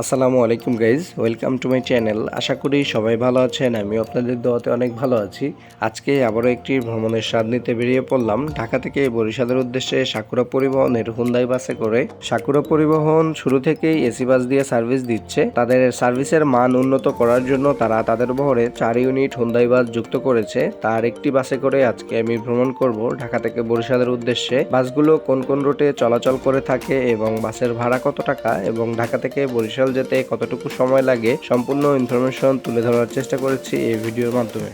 আসসালামু আলাইকুম guys, welcome to my channel. আশা করি সবাই ভালো আছেন আমি আপনাদের দোয়াতে অনেক ভালো আছি। আজকে আবারও একটি ভ্রমণের স্বাদ নিতে বেরিয়ে পড়লাম। ঢাকা থেকে বরিশালের উদ্দেশ্যে সাকুরা পরিবহনের হুন্দাই বাসে করে। সাকুরা পরিবহন শুরু থেকেই এসি বাস দিয়ে সার্ভিস দিচ্ছে। তাদের সার্ভিসের মান উন্নত করার জন্য তারা তাদের বহরে চার ইউনিট হুন্দাই বাস যুক্ত করেছে। তার একটি বাসে করে আজকে আমি ভ্রমণ করব ঢাকা থেকে বরিশালের উদ্দেশ্যে। বাসগুলো কোন কোন রুটে চলাচল করে থাকে এবং বাসের ভাড়া কত টাকা এবং ঢাকা থেকে বরিশাল যেতে কতটুকু সময় লাগে, সম্পূর্ণ ইনফরমেশন তুলে ধরার চেষ্টা করেছি এই ভিডিওর মাধ্যমে।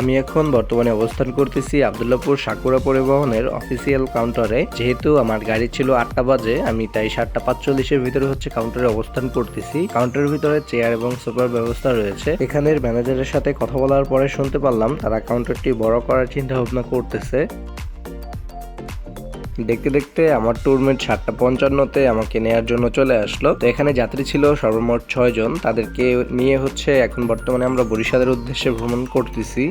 আমি এখন বর্তমানে অবস্থান করতেছি আবদুল্লাপুর সাকুরা পরিবহনের অফিসিয়াল কাউন্টারে যেহেতু আমার গাড়ি ছিল আটটা বাজে, আমি তাই সাতটা পাঁচচল্লিশের ভিতরে হচ্ছে কাউন্টারে অবস্থান করতেছি। কাউন্টারের ভিতরে চেয়ার এবং সোফার ব্যবস্থা রয়েছে। এখানের ম্যানেজারের সাথে কথা বলার পরে শুনতে পারলাম, তারা কাউন্টারটি বড় করার চিন্তা ভাবনা করতেছে। দেখতে দেখতে আমার ট্যুরমেট সাতটা পঞ্চান্নতে আমাকে নেয়ার জন্য চলে আসলো। তো এখানে যাত্রী ছিল সর্বমোট ছয় জন তাদেরকে নিয়ে হচ্ছে এখন বর্তমানে আমরা বরিশালের উদ্দেশ্যে ভ্রমণ করতেছি।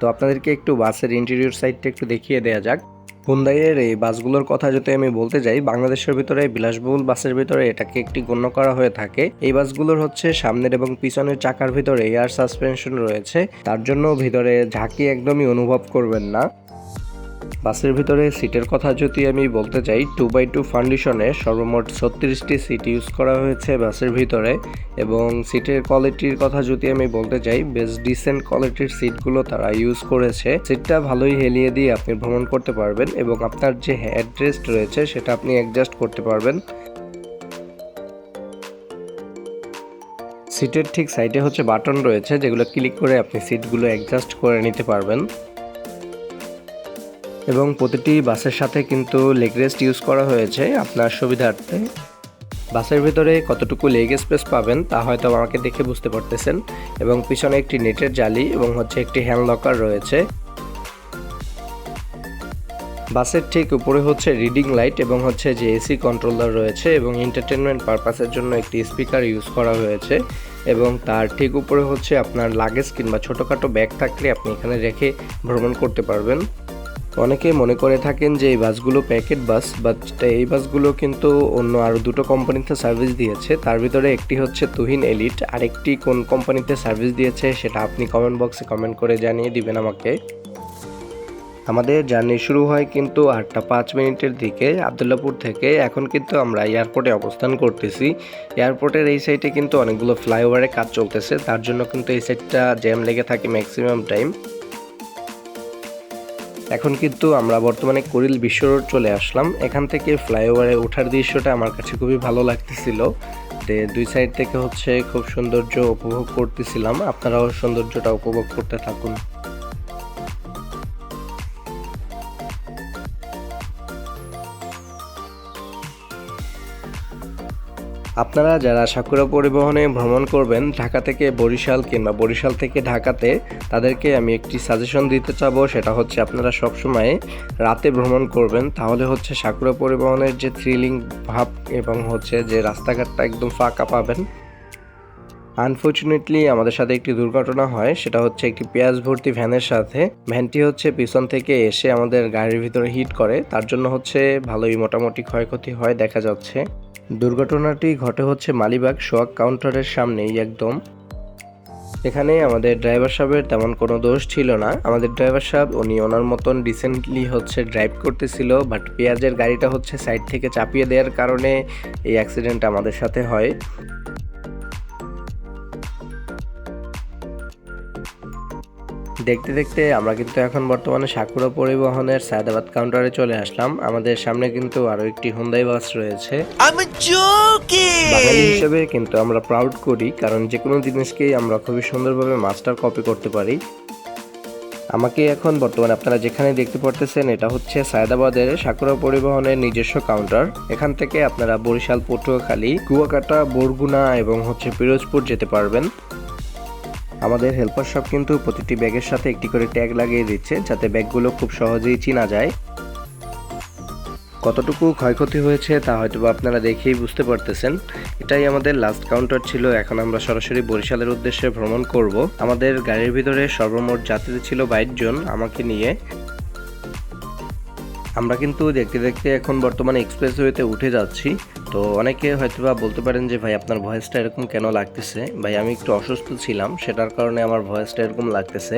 তো আপনাদেরকে একটু বাসের ইন্টেরিয়র সাইডটা একটু দেখিয়ে দেওয়া যাক। হুন্দাইয়ের এই বাসগুলোর কথা যদি আমি বলতে যাই, বাংলাদেশের ভিতরে বিলাসবহুল বাসের ভিতরে এটাকে একটি গণ্য করা হয়ে থাকে। এই বাসগুলোর হচ্ছে সামনের এবং পিছনের চাকার ভিতরে এয়ার সাসপেনশন রয়েছে। তার জন্য ভিতরে ঝাঁকি একদমই অনুভব করবেন না। বাসের ভিতরে সিটের কথা যদি আমি বলতে চাই টু বাই টু ফাউন্ডেশনে সর্বমোট ছত্রিশটি সিট ইউজ করা হয়েছে বাসের ভিতরে এবং সিটের কোয়ালিটির কথা যদি আমি বলতে চাই বেশ ডিসেন্ট কোয়ালিটির সিটগুলো তারা ইউজ করেছে। সিটটা ভালোই হেলিয়ে দিয়ে আপনি ভ্রমণ করতে পারবেন এবং আপনার যে হেডরেস্ট রয়েছে সেটা আপনি অ্যাডজাস্ট করতে পারবেন। সিটের ঠিক সাইডে হচ্ছে বাটন রয়েছে, যেগুলো ক্লিক করে আপনি সিটগুলো অ্যাডজাস্ট করে নিতে পারবেন। এবং প্রতিটি বাসের সাথে কিন্তু লেগ রেস্ট ইউজ করা হয়েছে আপনার সুবিধার্থে। বাসের ভিতরে কতটুকু লেগ স্পেস পাবেন তা হয়তো আমাকে দেখে বুঝতে পারতেছেন এবং পিছনে একটি নেটের জালি এবং হচ্ছে একটি হ্যান্ড লকার রয়েছে। বাসের ঠিক উপরে হচ্ছে রিডিং লাইট এবং হচ্ছে যে এসি কন্ট্রোলার রয়েছে এবং এন্টারটেনমেন্ট পারপাসের জন্য একটি স্পিকার ইউজ করা হয়েছে এবং তার ঠিক উপরে হচ্ছে আপনার লাগেজ কিংবা ছোটোখাটো ব্যাগ থাকলে আপনি এখানে রেখে ভ্রমণ করতে পারবেন। অনেকে মনে করে থাকেন যে এই বাসগুলো প্যাকেট বাস বাট এই বাসগুলো কিন্তু অন্য আরও দুটো কোম্পানিতে সার্ভিস দিয়েছে। তার ভিতরে একটি হচ্ছে তুহিন এলিট আরেকটি কোন কোম্পানিতে সার্ভিস দিয়েছে সেটা আপনি কমেন্ট বক্সে কমেন্ট করে জানিয়ে দিবেন আমাকে। আমাদের জার্নি শুরু হয় কিন্তু আটটা পাঁচ মিনিটের দিকে আবদুল্লাপুর থেকে। এখন কিন্তু আমরা এয়ারপোর্টে অবস্থান করতেছি। এয়ারপোর্টের এই সাইডে কিন্তু অনেকগুলো ফ্লাইওভারে কাজ চলতেছে। তার জন্য কিন্তু এই সাইডটা জ্যাম লেগে থাকে ম্যাক্সিমাম টাইম এখন কিন্তু আমরা বর্তমানে করিল বিশ্ব রোড চলে আসলাম। এখান থেকে ফ্লাইওভারে ওঠার দৃশ্যটা আমার কাছে খুবই ভালো লাগতেছিল। দুই সাইড থেকে হচ্ছে খুব সৌন্দর্য উপভোগ করতেছিলাম। আপনারাও সৌন্দর্যটা উপভোগ করতে থাকুন। আপনারা যারা সাকুরা পরিবহনে ভ্রমণ করবেন, ঢাকা থেকে বরিশাল কিংবা বরিশাল থেকে ঢাকাতে তাদেরকে আমি একটি সাজেশন দিতে চাবো। সেটা হচ্ছে আপনারা সবসময় রাতে ভ্রমণ করবেন। তাহলে হচ্ছে সাকুরা পরিবহনের যে থ্রিলিং ভাব এবং হচ্ছে যে রাস্তাঘাটটা একদম ফাঁকা পাবেন। আনফর্চুনেটলি আমাদের সাথে একটি দুর্ঘটনা হয়। সেটা হচ্ছে একটি পেঁয়াজ ভর্তি ভ্যানের সাথে। ভ্যানটি হচ্ছে পিছন থেকে এসে আমাদের গাড়ির ভিতরে হিট করে। তার জন্য হচ্ছে ভালোই মোটামুটি ক্ষয়ক্ষতি হয়, দেখা যাচ্ছে। দুর্ঘটনাটি ঘটে হচ্ছে মালিবাগ সোয়াক কাউন্টারের সামনেই একদম। এখানে আমাদের ড্রাইভার সাহেবের তেমন কোনো দোষ ছিল না। আমাদের ড্রাইভার সাহেব, উনি ওনার মতন রিসেন্টলি হচ্ছে ড্রাইভ করতেছিল বাট পেঁয়াজের গাড়িটা হচ্ছে সাইড থেকে চাপিয়ে দেওয়ার কারণে এই অ্যাক্সিডেন্ট আমাদের সাথে হয়। দেখতে দেখতে আমরা কিন্তু এখন বর্তমানে সাকুরা পরিবহনের সায়দাবাদ কাউন্টারে চলে আসলাম। আমাদের সামনে কিন্তু আরও একটি হুন্দাই বাস রয়েছে! বাঙালি হিসেবে কিন্তু আমরা প্রাউড করি কারণ যে কোনো জিনিসকেই আমরা খুবই সুন্দরভাবে মাস্টার কপি করতে পারি। আমাকে এখন বর্তমানে আপনারা যেখানে দেখতে পারতেছেন এটা হচ্ছে সায়দাবাদের সাকুরা পরিবহনের নিজস্ব কাউন্টার এখান থেকে আপনারা বরিশাল পটুয়াখালী কুয়াকাটা বরগুনা এবং হচ্ছে পিরোজপুর যেতে পারবেন। আমাদের হেল্পার সব কিন্তু প্রতিটি ব্যাগের সাথে একটি করে ট্যাগ লাগিয়ে দিচ্ছে, যাতে ব্যাগগুলো খুব সহজেই চেনা যায়। কতটুকু ক্ষয়ক্ষতি হয়েছে তা হয়তো আপনারা দেখেই বুঝতে পারতেছেন। এটাই আমাদের লাস্ট কাউন্টার ছিল, এখন আমরা সরাসরি বরিশালের উদ্দেশ্যে ভ্রমণ করব। আমাদের গাড়ির ভিতরে সর্বমোট যাত্রী ছিল বাইশ জন, আমাকে নিয়ে আমরা কিন্তু দেখতে দেখতে এখন বর্তমানে এক্সপ্রেসওয়েতে উঠে যাচ্ছি। তো অনেকে হয়তো বা বলতে পারেন যে, ভাই, আপনার ভয়েসটা এরকম কেন লাগতেছে? ভাই, আমি একটু অসুস্থ ছিলাম, সেটার কারণে আমার ভয়েসটা এরকম লাগতেছে।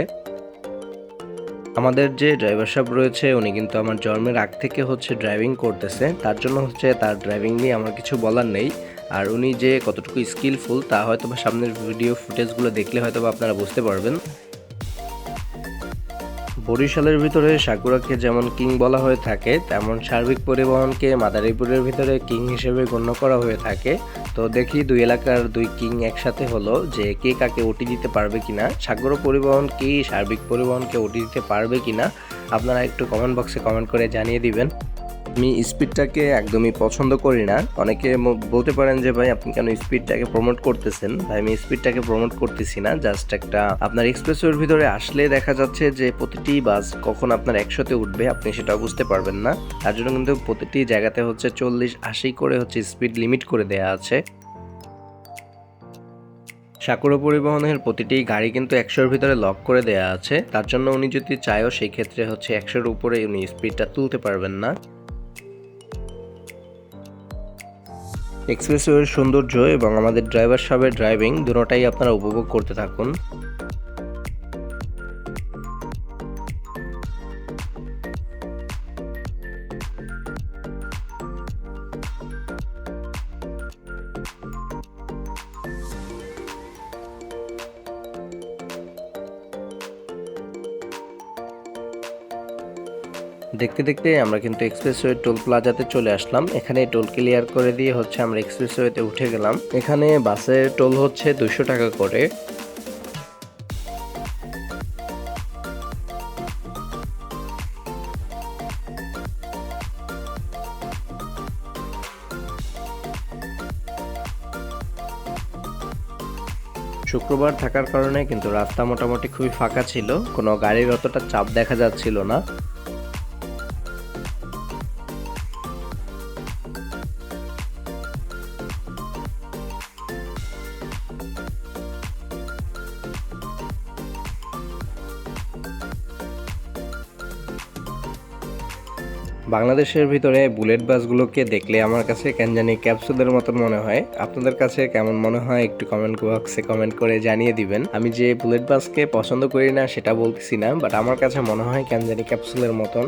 আমাদের যে ড্রাইভার সাহেব রয়েছে, উনি কিন্তু আমার জন্মের আগ থেকে হচ্ছে ড্রাইভিং করতেছে। তার জন্য হচ্ছে তার ড্রাইভিং নিয়ে আমার কিছু বলার নেই। আর উনি যে কতটুকু স্কিলফুল তা হয়তো বা সামনের ভিডিও ফুটেজগুলো দেখলে হয়তো বা আপনারা বুঝতে পারবেন। বরিশালের ভিতরে সাকুরাকে যেমন কিং বলা হয়ে থাকে, তেমন সার্বিক পরিবহনকে মাদারীপুরের ভিতরে কিং হিসেবে গণ্য করা হয়ে থাকে। তো দেখি দুই এলাকার দুই কিং একসাথে হলো যে কে কাকে ওটি দিতে পারবে কিনা। সাগর পরিবহন কি, সার্বিক পরিবহনকে ওটি দিতে পারবে কিনা, আপনারা একটু কমেন্ট বক্সে কমেন্ট করে জানিয়ে দিবেন। আমি স্পিডটাকে একদমই পছন্দ করি না। অনেকে বলতে পারেন যে, ভাই, আপনি কেন স্পিডটাকে প্রমোট করতেছেন? ভাই, আমি স্পিডটাকে প্রমোট করতেছি না। জাস্ট একটা, আপনার এক্সপ্রেসওয়ের ভিতরে আসলে দেখা যাচ্ছে যে, প্রতিটি বাস কখন আপনার একশোতে উঠবে, আপনি সেটা বুঝতে পারবেন না। তার জন্য কিন্তু প্রতিটি জায়গাতে হচ্ছে চল্লিশ আশি করে হচ্ছে স্পিড লিমিট করে দেয়া আছে। সাকুরা পরিবহনের প্রতিটি গাড়ি কিন্তু একশোর ভিতরে লক করে দেয়া আছে। তার জন্য উনি যদি চায়ও, সেই ক্ষেত্রে হচ্ছে একশোর উপরে উনি স্পিডটা তুলতে পারবেন না। এক্সপ্রেসওয়ের সৌন্দর্য এবং আমাদের ড্রাইভার সাহেবের ড্রাইভিং দুটোটাই আপনারা উপভোগ করতে থাকুন। দেখতে দেখতে আমরা কিন্তু এক্সপ্রেসওয়ে টোল প্লাজাতে চলে আসলাম। এখানে টোল ক্লিয়ার করে দিয়ে হচ্ছে আমরা এক্সপ্রেসওয়েতে উঠে গেলাম। এখানে বাসের টোল হচ্ছে দুশো টাকা করে। শুক্রবার থাকার কারণে কিন্তু রাস্তা মোটামুটি খুবই ফাঁকা ছিল। কোনো গাড়ির অতটা চাপ দেখা যাচ্ছিল না। বাংলাদেশের ভিতরে বুলেট বাসগুলোকে দেখলে আমার কাছে কেন জানি ক্যাপসুলের মতন মনে হয়। আপনাদের কাছে কেমন মনে হয় একটু কমেন্ট বক্সে কমেন্ট করে জানিয়ে দিবেন। আমি যে বুলেট বাসকে পছন্দ করি না সেটা বলতেছি না বাট আমার কাছে মনে হয় কেন জানি ক্যাপসুলের মতন।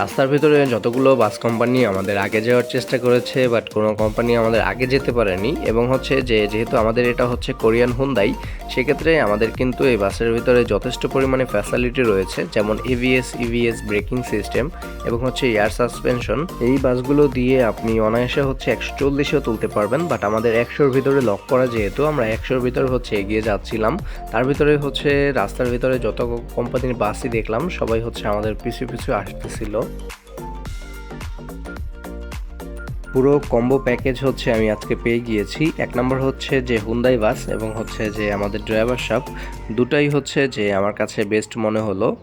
রাস্তার ভিতরে যতগুলো বাস কোম্পানি আমাদের আগে যাওয়ার চেষ্টা করেছে বাট কোনো কোম্পানি আমাদের আগে যেতে পারেনি। এবং হচ্ছে যে, যেহেতু আমাদের এটা হচ্ছে কোরিয়ান হুন্দাই সেক্ষেত্রে আমাদের কিন্তু এই বাসের ভিতরে যথেষ্ট পরিমাণে ফ্যাসিলিটি রয়েছে, যেমন এভিএস ইভিএস ব্রেকিং সিস্টেম এবং হচ্ছে এয়ার সাসপেনশন এই বাসগুলো দিয়ে আপনি অনায়াসে হচ্ছে একশো চল্লিশেও তুলতে পারবেন বাট আমাদের একশোর ভিতরে লক করা যেহেতু, আমরা একশোর ভিতরে হচ্ছে এগিয়ে যাচ্ছিলাম। তার ভিতরে হচ্ছে রাস্তার ভিতরে যত কোম্পানির বাসই দেখলাম, সবাই হচ্ছে আমাদের পিছু পিছু আসতেছিল। পুরো কম্বো প্যাকেজ হচ্ছে আমি আজকে পেয়ে গিয়েছি। এক নম্বর হচ্ছে যে হুন্দাই বাস এবং হচ্ছে যে আমাদের ড্রাইভার শপ দুটাই হচ্ছে যে আমার কাছে বেস্ট মনে হলো।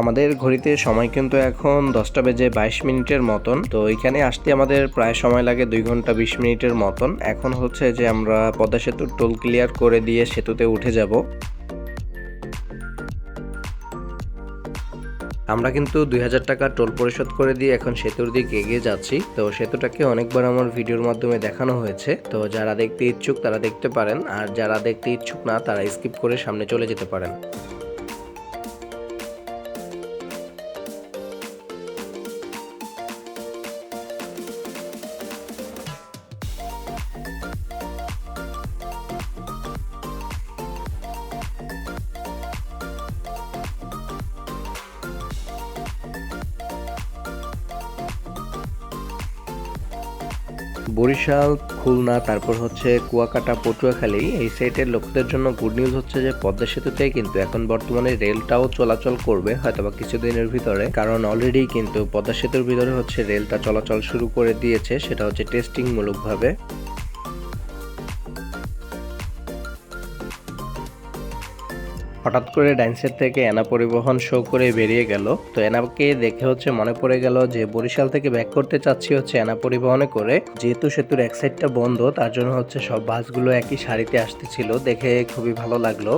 আমাদের ঘড়িতে সময় কিন্তু এখন দশটা বেজে বাইশ মিনিটের মতন। তো এখানে আসতে আমাদের প্রায় সময় লাগে দুই ঘণ্টা বিশ মিনিটের মতন। এখন হচ্ছে যে আমরা পদ্মা সেতুর টোল ক্লিয়ার করে দিয়ে সেতুতে উঠে যাব। আমরা কিন্তু দুই হাজার টাকা টোল পরিশোধ করে দিয়ে এখন সেতুর দিকে এগিয়ে যাচ্ছি। তো সেতুটাকে অনেকবার আমার ভিডিওর মাধ্যমে দেখানো হয়েছে। তো যারা দেখতে ইচ্ছুক তারা দেখতে পারেন। আর যারা দেখতে ইচ্ছুক না, তারা স্কিপ করে সামনে চলে যেতে পারেন। বরিশাল, খুলনা, তারপর হচ্ছে কুয়াকাটা, পটুয়াখালী, এই সাইটের লোকদের জন্য গুড নিউজ হচ্ছে যে পদ্মা সেতুতে কিন্তু এখন বর্তমানে রেলটাও চলাচল করবে, হয়তোবা কিছুদিনের ভিতরে। কারণ অলরেডি কিন্তু পদ্মা সেতুর ভিতরে হচ্ছে রেলটা চলাচল শুরু করে দিয়েছে, সেটা হচ্ছে টেস্টিং হঠাৎ করে ডাইনসের থেকে এনা পরিবহন শো করে বেরিয়ে গেল। তো এনাকে দেখে হচ্ছে মনে পড়ে গেল যে বরিশাল থেকে ব্যাক করতে চাচ্ছি হচ্ছে এনা পরিবহনে করে। যেহেতু সেতুর এক সাইডটা বন্ধ, তার জন্য হচ্ছে সব বাসগুলো একই সারিতে আসতেছিল, দেখে খুবই ভালো লাগল।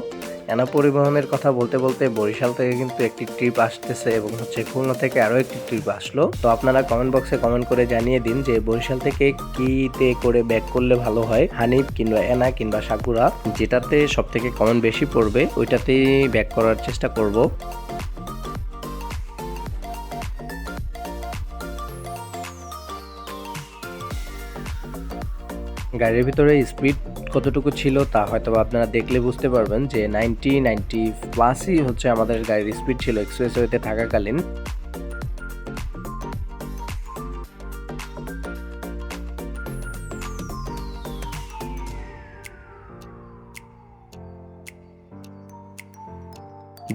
এনা পরিবহনের কথা বলতে বলতে বরিশাল থেকে কিন্তু একটি ট্রিপ আসতেছে এবং হচ্ছে খুলনা থেকে আরও একটি ট্রিপ আসলো। তো আপনারা কমেন্ট বক্সে কমেন্ট করে জানিয়ে দিন যে বরিশাল থেকে কিতে করে ব্যাক করলে ভালো হয়, হানিফ কিংবা এনা কিংবা সাকুরা, যেটাতে সব থেকে কমেন্ট বেশি পড়বে, ওইটাতেই ব্যাক করার চেষ্টা করব। গাড়ির ভিতরে স্পিড কতটুকু ছিল তা হয়তো আপনারা দেখলে বুঝতে পারবেন যে নাইনটি নাইনটি প্লাসই হচ্ছে আমাদের গাড়ির স্পিড ছিল এক্সপ্রেসওয়েতে থাকাকালীন।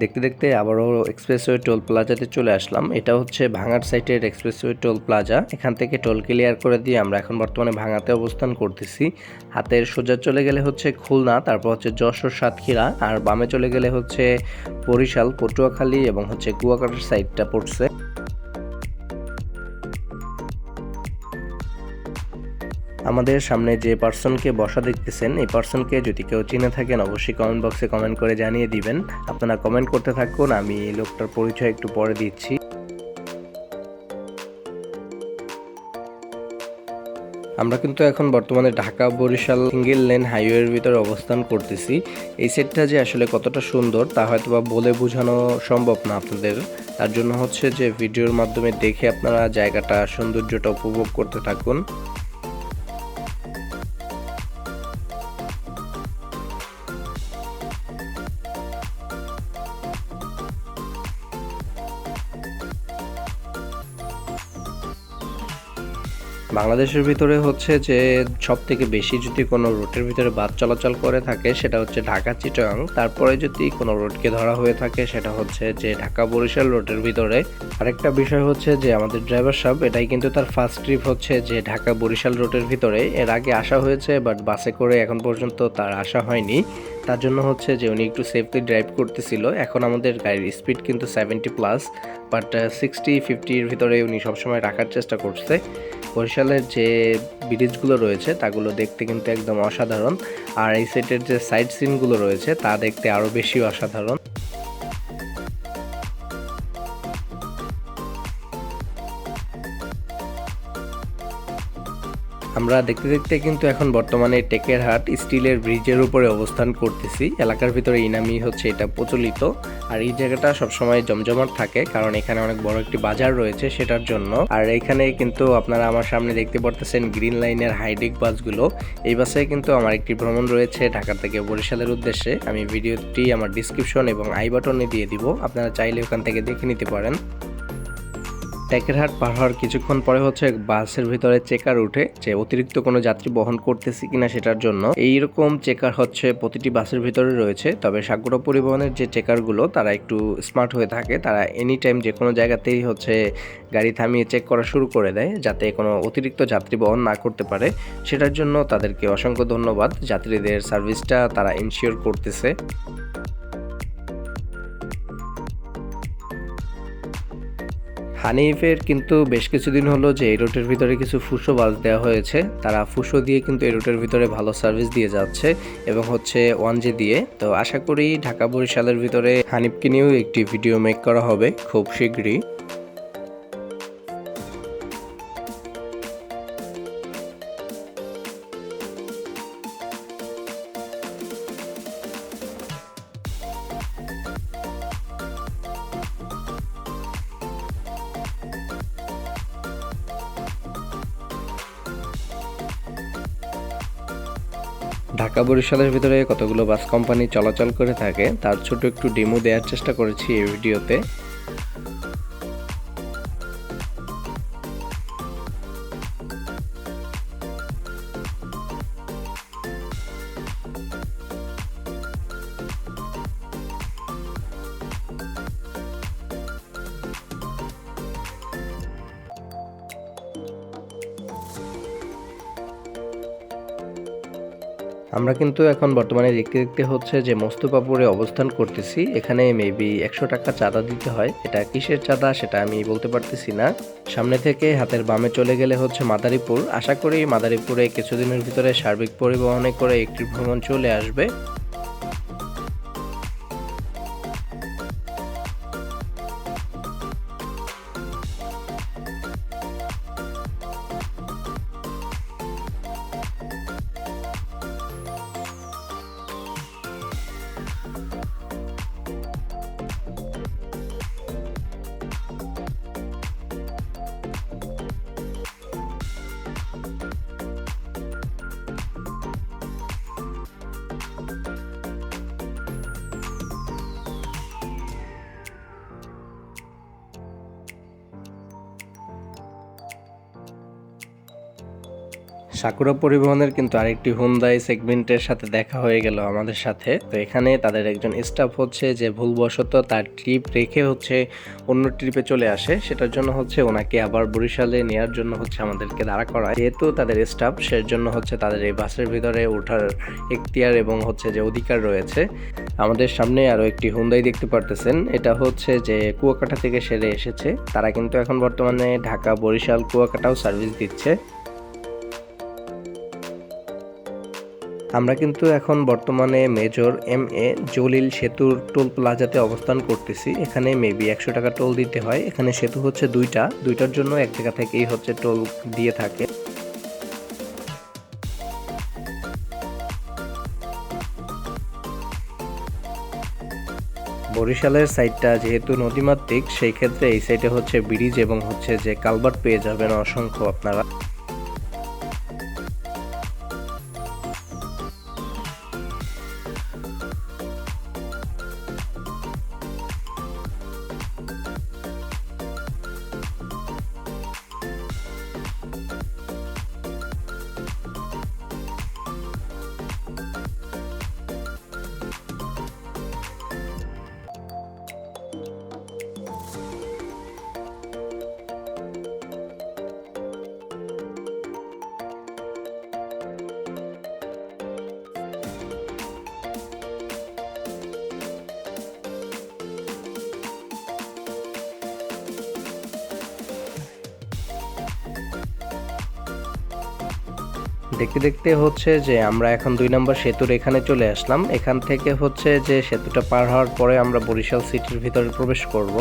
দেখতে দেখতে আবারও এক্সপ্রেসওয়ে টোল প্লাজাতে চলে আসলাম। এটা হচ্ছে ভাঙার সাইটের এক্সপ্রেসওয়ে টোল প্লাজা এখান থেকে টোল ক্লিয়ার করে দিয়ে আমরা এখন বর্তমানে ভাঙাতে অবস্থান করতেছি। হাতের সোজা চলে গেলে হচ্ছে খুলনা, তারপর হচ্ছে যশোর, সাতক্ষীরা, আর বামে চলে গেলে হচ্ছে বরিশাল, পটুয়াখালী এবং হচ্ছে কুয়াকাটার সাইডটা পড়ছে। আমাদের সামনে যে পার্সনকে বসা দেখতেছেন, এই পার্সনকে যদি কেউ চিনে থাকেন, অবশ্যই কমেন্ট বক্সে কমেন্ট করে জানিয়ে দিবেন। আপনারা কমেন্ট করতে থাকুন, আমি এই লোকটার পরিচয় একটু পরে দিচ্ছি। আমরা কিন্তু এখন বর্তমানে ঢাকা বরিশাল সিঙ্গেল লেন হাইওয়ের ভিতরে অবস্থান করতেছি। এই সেটটা যে আসলে কতটা সুন্দর, তা হয়তো বা বলে বোঝানো সম্ভব না আপনাদের। তার জন্য হচ্ছে যে, ভিডিওর মাধ্যমে দেখে আপনারা জায়গাটা, সৌন্দর্যটা উপভোগ করতে থাকুন। বাংলাদেশের ভিতরে হচ্ছে যে সব থেকে বেশি যদি কোনো রুটের ভিতরে বাস চলাচল করে থাকে, সেটা হচ্ছে ঢাকা চিটাং তারপরে যদি কোনো রোডকে ধরা হয়ে থাকে, সেটা হচ্ছে যে ঢাকা বরিশাল রোডের ভিতরে। আরেকটা বিষয় হচ্ছে যে আমাদের ড্রাইভার সাহেব, এটাই কিন্তু তার ফার্স্ট ট্রিপ হচ্ছে যে ঢাকা বরিশাল রোডের ভিতরে। এর আগে আসা হয়েছে বাট বাসে করে এখন পর্যন্ত তার আসা হয়নি। তার জন্য হচ্ছে যে উনি একটু সেফলি ড্রাইভ করতেছিল। এখন আমাদের গাড়ির স্পিড কিন্তু সেভেন্টি প্লাস বাট সিক্সটি ফিফটির ভিতরে উনি সবসময় রাখার চেষ্টা করছে। বরিশালের যে ব্রিজগুলো রয়েছে, তাগুলো দেখতে কিন্তু একদম অসাধারণ। আর এই সেটের যে সাইড সিনগুলো রয়েছে, তা দেখতে আরও বেশি অসাধারণ। আমরা দেখতে দেখতে কিন্তু এখন বর্তমানে টেকের হাট স্টিলের ব্রিজের উপরে অবস্থান করতেছি। এলাকার ভিতরে ইনামি হচ্ছে এটা প্রচলিত। আর এই জায়গাটা সবসময় জমজমাট থাকে, কারণ এখানে অনেক বড় একটি বাজার রয়েছে সেটার জন্য। আর এখানে কিন্তু আপনারা আমার সামনে দেখতে পারতেছেন গ্রিন লাইনের হাইডিক বাসগুলো। এই বাসে কিন্তু আমার একটি ভ্রমণ রয়েছে ঢাকা থেকে বরিশালের উদ্দেশ্যে। আমি ভিডিওটি আমার ডিসক্রিপশন এবং আই বাটনে দিয়ে দিব। আপনারা চাইলে ওখান থেকে দেখে নিতে পারেন। ট্যাকেরহাট পার হওয়ার কিছুক্ষণ পরে হচ্ছে বাসের ভিতরে চেকার উঠে যে অতিরিক্ত কোনো যাত্রী বহন করতেছি কিনা সেটার জন্য এইরকম চেকার হচ্ছে প্রতিটি বাসের ভিতরে রয়েছে। তবে সাগর পরিবহনের যে চেকারগুলো, তারা একটু স্মার্ট হয়ে থাকে। তারা এনি টাইম যে কোনো জায়গাতেই হচ্ছে গাড়ি থামিয়ে চেক করা শুরু করে দেয় যাতে কোনো অতিরিক্ত যাত্রী বহন না করতে পারে। সেটার জন্য তাদেরকে অসংখ্য ধন্যবাদ। যাত্রীদের সার্ভিসটা তারা ইনশিওর করতেছে। হানিফের কিন্তু বেশ কিছুদিন হলো যে এই রুটের ভিতরে কিছু ফুসো বাস দেওয়া হয়েছে। তারা ফুসো দিয়ে কিন্তু এই ভিতরে ভালো সার্ভিস দিয়ে যাচ্ছে এবং হচ্ছে ওয়ান জি দিয়ে। তো আশা করি ঢাকা বরিশালের ভিতরে হানিফকে নিয়েও একটি ভিডিও মেক করা হবে খুব শীঘ্রই। ঢাকা বরিশালের ভিতরে কতগুলো বাস কোম্পানি চলাচল করে থাকে, তার ছোট একটু ডেমো দেওয়ার চেষ্টা করেছি এই ভিডিওতে আমরা কিন্তু এখন বর্তমানে দেখতে দেখতে হচ্ছে যে মোস্তফাপুরে অবস্থান করতেছি। এখানে মেবি একশো টাকা চাঁদা দিতে হয়। এটা কিসের চাঁদা সেটা আমি বলতে পারতেছি না। সামনে থেকে হাতের বামে চলে গেলে হচ্ছে মাদারীপুর। আশা করি মাদারীপুরে কিছুদিনের ভিতরে সার্বিক পরিবহনে করে একটি ভ্রমণ চলে আসবে। সাকুরা পরিবহনের কিন্তু আরেকটি হুন্দাই সেগমেন্টের সাথে দেখা হয়ে গেল আমাদের সাথে। তো এখানে তাদের একজন স্টাফ হচ্ছে যে ভুলবশত তার ট্রিপ রেখে হচ্ছে অন্য ট্রিপে চলে আসে। সেটার জন্য হচ্ছে ওনাকে আবার বরিশালে নেওয়ার জন্য হচ্ছে আমাদেরকে দাঁড়া করা যেহেতু তাদের স্টাফ সের জন্য হচ্ছে তাদের এই বাসের ভিতরে ওঠার এখতিয়ার এবং হচ্ছে যে অধিকার রয়েছে। আমাদের সামনে আরও একটি হুন্দাই দেখতে পারতেছেন। এটা হচ্ছে যে কুয়াকাটা থেকে সেরে এসেছে। তারা কিন্তু এখন বর্তমানে ঢাকা বরিশাল কুয়াকাটাও সার্ভিস দিচ্ছে। আমরা কিন্তু এখন বর্তমানে মেজর এম এ জলিল সেতুর টোল প্লাজাতে অবস্থান করতেছি। এখানে মেবি একশো টাকা টোল দিতে হয়। এখানে সেতু হচ্ছে দুইটা। দুইটার জন্য এক জায়গা থেকেই হচ্ছে টোল দিয়ে থাকে। বরিশালের সাইডটা যেহেতু নদীমাতৃক, সেই ক্ষেত্রে এই সাইডে হচ্ছে ব্রিজ এবং হচ্ছে যে কালভার্ট পেয়ে যাবেন অসংখ্য আপনারা। দেখতে দেখতে হচ্ছে যে আমরা এখন দুই নম্বর সেতুর এখানে চলে আসলাম। এখান থেকে হচ্ছে যে সেতুটা পার হওয়ার পরে আমরা বরিশাল সিটির ভিতরে প্রবেশ করব।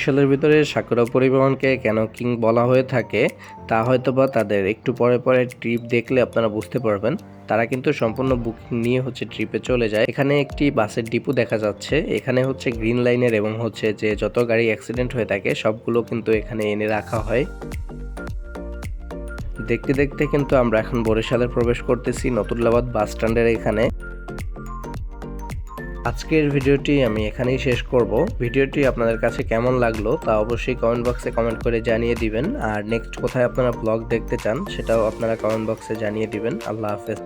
বরিশালের ভিতরে সাকুরা পরিবহনকে কেন কিং বলা হয়ে থাকে, তা হয়তো বা তাদের একটু পরে পরে ট্রিপ দেখলে আপনারা বুঝতে পারবেন। তারা কিন্তু সম্পূর্ণ বুকিং নিয়ে হচ্ছে ট্রিপে চলে যায়। এখানে একটি বাসের ডিপো দেখা যাচ্ছে। এখানে হচ্ছে গ্রিন লাইনের এবং হচ্ছে যে যত গাড়ি অ্যাক্সিডেন্ট হয়ে থাকে, সবগুলো কিন্তু এখানে এনে রাখা হয়। দেখতে দেখতে কিন্তু আমরা এখন বরিশালে প্রবেশ করতেছি নতুল্লাবাদ বাস স্ট্যান্ডের এখানে। আজকের ভিডিওটি আমি এখানেই শেষ করব। ভিডিওটি আপনাদের কাছে কেমন লাগল তা অবশ্যই কমেন্ট বক্সে কমেন্ট করে জানিয়ে দিবেন। আর নেক্সট কোথায় আপনারা ব্লগ দেখতে চান সেটাও আপনারা কমেন্ট বক্সে জানিয়ে দিবেন। আল্লাহ হাফেজ।